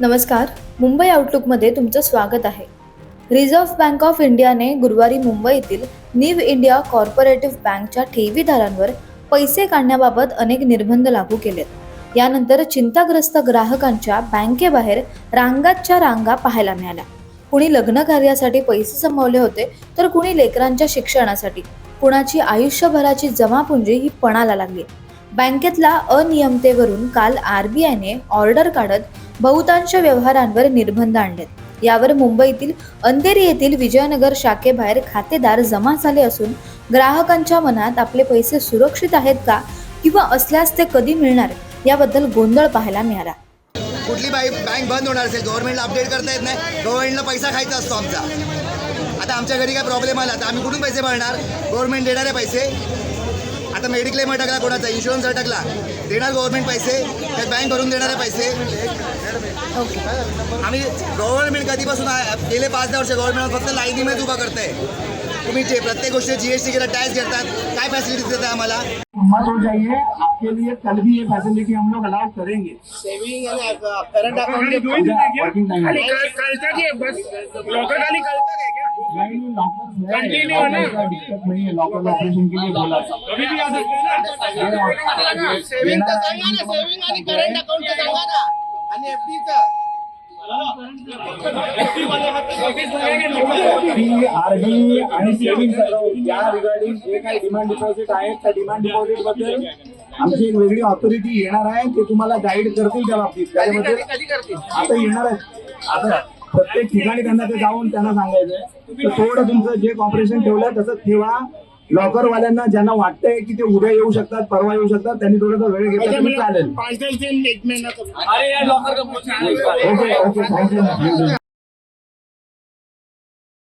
नमस्कार मुंबई आउटलुकमध्ये तुमचं स्वागत आहे. रिझर्व्ह बँक ऑफ इंडियाने गुरुवारी मुंबईतील न्यू इंडिया कॉर्पोरेटिव्ह बँकच्या ठेवीदारांवर पैसे काढण्याबाबत अनेक निर्बंध लागू केलेत. यानंतर चिंताग्रस्त ग्राहकांच्या बँकेबाहेर रांगातच्या रांगा पाहायला मिळाल्या. कुणी लग्न कार्यासाठी पैसे जमवले होते तर कुणी लेकरांच्या शिक्षणासाठी. कुणाची आयुष्यभराची जमापुंजी ही पणाला लागली. बँकेतल्या अनियमतेवरून काल आरबीआयने ऑर्डर काढत बहुतांश व्यवहारांवर निर्बंध आणलेत. यावर मुंबईतील अंधेरी येथील विजयनगर शाखेबाहेर खातेदार जमा झाले असून ग्राहकांच्या मनात आपले पैसे सुरक्षित आहेत का किंवा असल्यास ते कधी मिळणार याबद्दल गोंधळ पाहायला मिळाला. कुठली बाई बँक बंद होणार असेल गव्हर्नमेंटला अपडेट करता येत नाही गव्हर्नमेंटला पैसा खायचा असतो आमचा. आता आमच्या घरी काय प्रॉब्लेम आला तर आम्ही कुठून पैसे भरणार? गव्हर्नमेंट देणार आहे पैसे. आता मेडिक्लेम अटकला कोणाचा? इन्शुरन्स अटकला. देणार गव्हर्नमेंट पैसे. त्यात बँक भरून देणार आहे पैसे. आम्ही गव्हर्नमेंट कधीपासून आहे? गेले पाच दहा वर्ष गव्हर्नमेंट फक्त लाईनीमध्येच उभा करताय. तुम्ही कुमिटे प्रत्येक गोष्टी जीएसटी केला टॅक्स घेतात काय फॅसिलिटी देतात आम्हाला? मत हो जाइए आपके लिए कल भी ये फैसिलिटी हम लोग अलाउ करेंगे। सेविंग आणि करंट अकाउंट दिक्कत नहीं है लॉकर ऑपरेशन के लिए बोला सेविंग करंट अकाउंट आणि एफडीचं आणि एफडीचं आरडी आणि सेव्हिंग या रिगार्डिंग जे काही डिमांड डिपॉझिट आहेत त्या डिमांड डिपॉझिटबद्दल आमची एक वेगळी ऑथॉरिटी येणार आहे. ते तुम्हाला गाईड करतील त्या बाबतीत. त्याच्यामध्ये आता येणार आहेत. आता प्रत्येक ठिकाणी त्यांना ते जाऊन त्यांना सांगायचंय. तर थोडं तुमचं जे कॉपरेशन ठेवलं तसं ठेवा. लॉकरवाल्यांना ज्यांना वाटतंय की ते उद्या येऊ शकतात परवा येऊ शकतात त्यांनी थोडासा वेळ घेतला तरी चालेल. Okay okay thank you